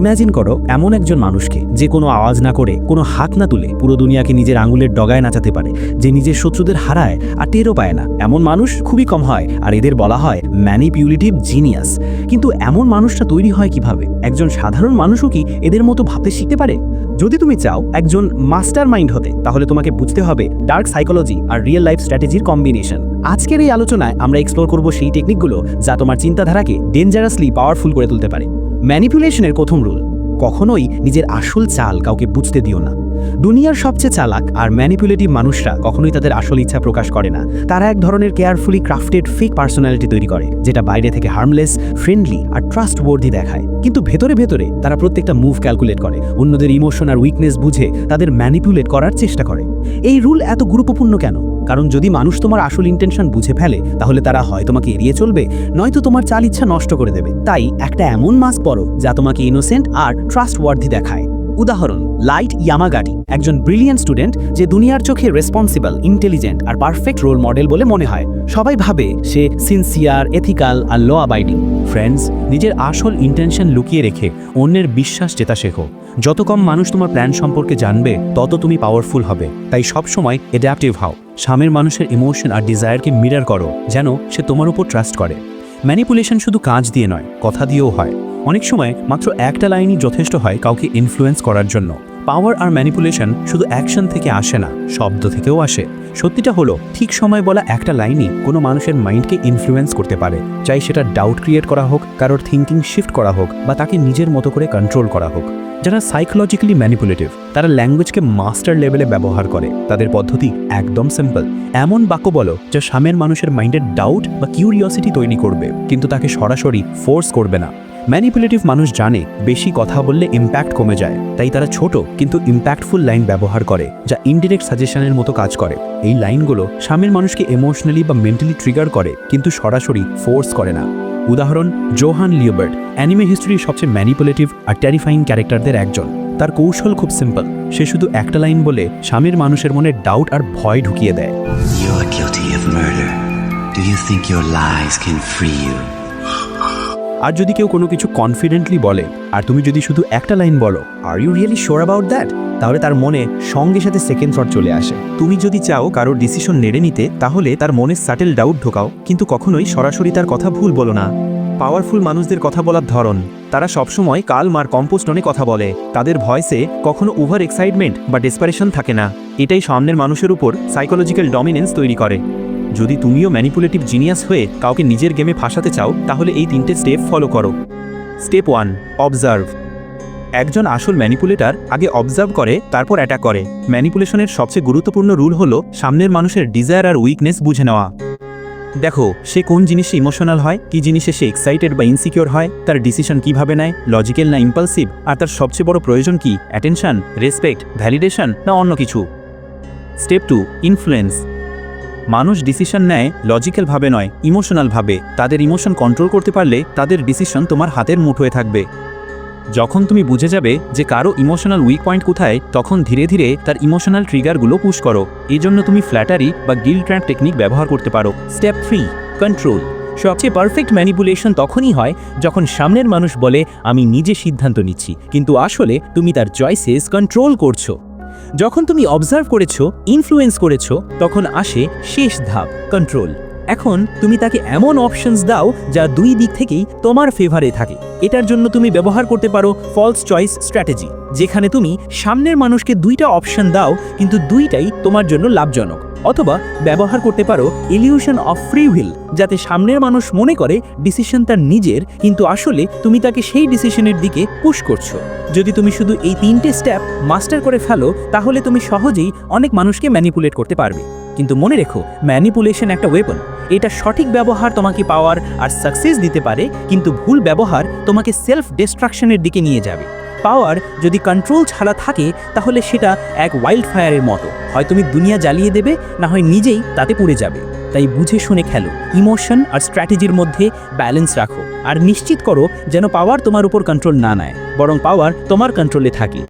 Imagine করো, এমন একজন মানুষকে যে কোনো আওয়াজ না করে, কোনো হাত না তুলে পুরো দুনিয়াকে নিজের আঙুলের ডগায় নাচাতে পারে, যে নিজের শত্রুদের হারায় আর টেরও পায় না। এমন মানুষ খুবই কম হয়, আর এদের বলা হয় ম্যানিপিউলেটিভ জিনিয়াস কিন্তু এমন মানুষটা তৈরি হয় কীভাবে? একজন সাধারণ মানুষও কি এদের মতো ভাবতে শিখতে পারে? যদি তুমি চাও একজন মাস্টার মাইন্ড হতে, তাহলে তোমাকে বুঝতে হবে ডার্ক সাইকোলজি আর রিয়েল লাইফ স্ট্র্যাটেজির কম্বিনেশন আজকের এই আলোচনায় আমরা এক্সপ্লোর করব সেই টেকনিকগুলো যা তোমার চিন্তাধারাকে ডেঞ্জারাসলি পাওয়ারফুল করে তুলতে পারে। ম্যানিপুলেশনের প্রথম রুল কখনোই নিজের আসল চাল কাউকে বুঝতে দিও না। দুনিয়ার সবচেয়ে চালাক আর ম্যানিপুলেটিভ মানুষরা কখনোই তাদের আসল ইচ্ছা প্রকাশ করে না। তারা এক ধরনের কেয়ারফুলি ক্রাফটেড ফেক পার্সোনালিটি তৈরি করে, যেটা বাইরে থেকে হার্মলেস ফ্রেন্ডলি আর ট্রাস্ট ওয়ার্দি দেখায়। কিন্তু ভেতরে ভেতরে তারা প্রত্যেকটা মুভ ক্যালকুলেট করে, অন্যদের ইমোশন আর উইকনেস বুঝে তাদের ম্যানিপুলেট করার চেষ্টা করে। এই রুল এত গুরুত্বপূর্ণ কেন? কারণ যদি মানুষ তোমার আসল ইন্টেনশন বুঝে ফেলে, তাহলে তারা হয় তোমাকে এড়িয়ে চলবে, নয়তো তোমার চাল ইচ্ছা নষ্ট করে দেবে। তাই একটা এমন মাস্ক পরো, যা তোমাকে ইনোসেন্ট আর ট্রাস্ট ওয়ার্দি দেখায়। উদাহরণ লাইট ইয়ামাগাটি একজন ব্রিলিয়ান্ট স্টুডেন্ট যে দুনিয়ার চোখে রেসপন্সিবল ইন্টেলিজেন্ট আর পারফেক্ট রোল মডেল বলে মনে হয়। সবাই ভাবে সে সিনসিয়ার এথিক্যাল আর ল অ্যাবাইডিং ফ্রেন্ডস নিজের আসল ইন্টেনশন লুকিয়ে রেখে অন্যের বিশ্বাস জেতা শেখো। যত কম মানুষ তোমার প্ল্যান সম্পর্কে জানবে, তত তুমি পাওয়ারফুল হবে। তাই সবসময় অ্যাডাপটিভ হও। সামের মানুষের ইমোশন আর ডিজায়ারকে মিরার করো, যেন সে তোমার উপর ট্রাস্ট করে। ম্যানিপুলেশন শুধু কাজ দিয়ে নয়, কথা দিয়েও হয়। অনেক সময় মাত্র একটা লাইনই যথেষ্ট হয় কাউকে ইনফ্লুয়েন্স করার জন্য। পাওয়ার আর ম্যানিপুলেশন শুধু অ্যাকশন থেকে আসে না, শব্দ থেকেও আসে। সত্যিটা হলো, ঠিক সময় বলা একটা লাইনই কোনো মানুষের মাইন্ডকে ইনফ্লুয়েন্স করতে পারে। চাই সেটা ডাউট ক্রিয়েট করা হোক, কারোর থিঙ্কিং শিফট করা হোক, বা তাকে নিজের মতো করে কন্ট্রোল করা হোক। যারা সাইকোলজিক্যালি ম্যানিপুলেটিভ তারা ল্যাঙ্গুয়েজকে মাস্টার লেভেলে ব্যবহার করে। তাদের পদ্ধতি একদম সিম্পল এমন বাক্য বলো, যা সামের মানুষের মাইন্ডের ডাউট বা কিউরিওসিটি তৈরি করবে, কিন্তু তাকে সরাসরি ফোর্স করবে না। ম্যানিপুলেটিভ মানুষ জানে বেশি কথা বললে ইম্প্যাক্ট কমে যায়। তাই তারা ছোট কিন্তু ইম্প্যাক্টফুল লাইন ব্যবহার করে, যা ইনডিরেক্ট সাজেশনের মতো কাজ করে। এই লাইনগুলো সামের মানুষকে ইমোশনালি বা মেন্টালি ট্রিগার করে, কিন্তু সরাসরি ফোর্স করে না। উদাহরণ জোহান লিওবার্ট অ্যানিমে হিস্ট্রির সবচেয়ে ম্যানিপুলেটিভ আর ট্যারিফাইং ক্যারেক্টারদের একজন। তার কৌশল খুব সিম্পল সে শুধু একটা লাইন বলে স্বামীর মানুষের মনে ডাউট আর ভয় ঢুকিয়ে দেয়। আর যদি কেউ কোনো কিছু কনফিডেন্টলি বলে, আর তুমি যদি শুধু একটা লাইন বলো are you really sure about that তাহলে তার মনে সঙ্গে সাথে সেকেন্ড থট চলে আসে। তুমি যদি চাও কারোর ডিসিশন নেড়ে নিতে, তাহলে তার মনে সাটেল ডাউট ঢোকাও, কিন্তু কখনোই সরাসরি তার কথা ভুল বলো না। পাওয়ারফুল মানুষদের কথা বলার ধরন, তারা সবসময় কাল মার কম্পোস্টনে কথা বলে, তাদের ভয়েসে কখনো ওভার এক্সাইটমেন্ট বা ডেসপারেশন থাকে না। এটাই সামনের মানুষের উপর সাইকোলজিক্যাল ডমিনেন্স তৈরি করে। যদি তুমিও ম্যানিপুলেটিভ জিনিয়াস হয়ে কাউকে নিজের গেমে ফাঁসাতে চাও, তাহলে এই তিনটে স্টেপ ফলো করো। স্টেপ ওয়ান অবজার্ভ একজন আসল ম্যানিপুলেটার আগে অবজার্ভ করে, তারপর অ্যাটাক করে। ম্যানিপুলেশনের সবচেয়ে গুরুত্বপূর্ণ রুল হলো সামনের মানুষের ডিজায়ার আর উইকনেস বুঝে নেওয়া। দেখো, সে কোন জিনিসে ইমোশনাল হয়, কি জিনিসে সে এক্সাইটেড বা ইনসিকিওর হয়, তার ডিসিশন কীভাবে নেয় লজিক্যাল না ইম্পালসিভ আর তার সবচেয়ে বড় প্রয়োজন কি? অ্যাটেনশন রেসপেক্ট ভ্যালিডেশন না অন্য কিছু? স্টেপ টু ইনফ্লুয়েন্স মানুষ ডিসিশন নেয় লজিক্যালভাবে নয় ইমোশনালভাবে তাদের ইমোশন কন্ট্রোল করতে পারলে তাদের ডিসিশন তোমার হাতের মুঠোয় থাকবে। যখন তুমি বুঝে যাবে যে কারও ইমোশনাল উইক পয়েন্ট কোথায়, তখন ধীরে ধীরে তার ইমোশনাল ট্রিগারগুলো পুশ করো। এই জন্য তুমি ফ্ল্যাটারি বা গিল ট্র্যাপ টেকনিক ব্যবহার করতে পারো। Step three, control. সবচেয়ে পারফেক্ট ম্যানিপুলেশন তখনই হয় যখন সামনের মানুষ বলে, আমি নিজে সিদ্ধান্ত নিচ্ছি, কিন্তু আসলে তুমি তার চয়েসেস কন্ট্রোল করছ। যখন তুমি অবজার্ভ করেছ ইনফ্লুয়েন্স করেছ, তখন আসে শেষ ধাপ কন্ট্রোল এখন তুমি তাকে এমন অপশনস দাও যা দুই দিক থেকেই তোমার ফেভারে থাকে। এটার জন্য তুমি ব্যবহার করতে পারো ফলস চয়েস স্ট্র্যাটেজি যেখানে তুমি সামনের মানুষকে দুইটা অপশন দাও, কিন্তু দুইটাই তোমার জন্য লাভজনক। অথবা ব্যবহার করতে পারো ইলিউশন অফ ফ্রি হুইল যাতে সামনের মানুষ মনে করে ডিসিশন তার নিজের, কিন্তু আসলে তুমি তাকে সেই ডিসিশনের দিকে পুশ করছ। যদি তুমি শুধু এই তিনটে স্টেপ মাস্টার করে ফেলো, তাহলে তুমি সহজেই অনেক মানুষকে ম্যানিপুলেট করতে পারবে। কিন্তু মনে রেখো ম্যানিপুলেশন একটা ওয়েপন এটা সঠিক ব্যবহার তোমাকে পাওয়ার আর সাকসেস দিতে পারে, কিন্তু ভুল ব্যবহার তোমাকে সেলফ ডিস্ট্রাকশনের দিকে নিয়ে যাবে। পাওয়ার যদি কন্ট্রোল ছাড়া থাকে, তাহলে সেটা এক ওয়াইল্ড ফায়ারের মতো। হয় তুমি দুনিয়া জ্বালিয়ে দেবে, না হয় নিজেই তাতে পুড়ে যাবে। তাই বুঝে শুনে খেলো। ইমোশন আর স্ট্র্যাটেজির মধ্যে ব্যালেন্স রাখো। আর নিশ্চিত করো যেন পাওয়ার তোমার উপর কন্ট্রোল না নেয়, বরং পাওয়ার তোমার কন্ট্রোলে থাকে।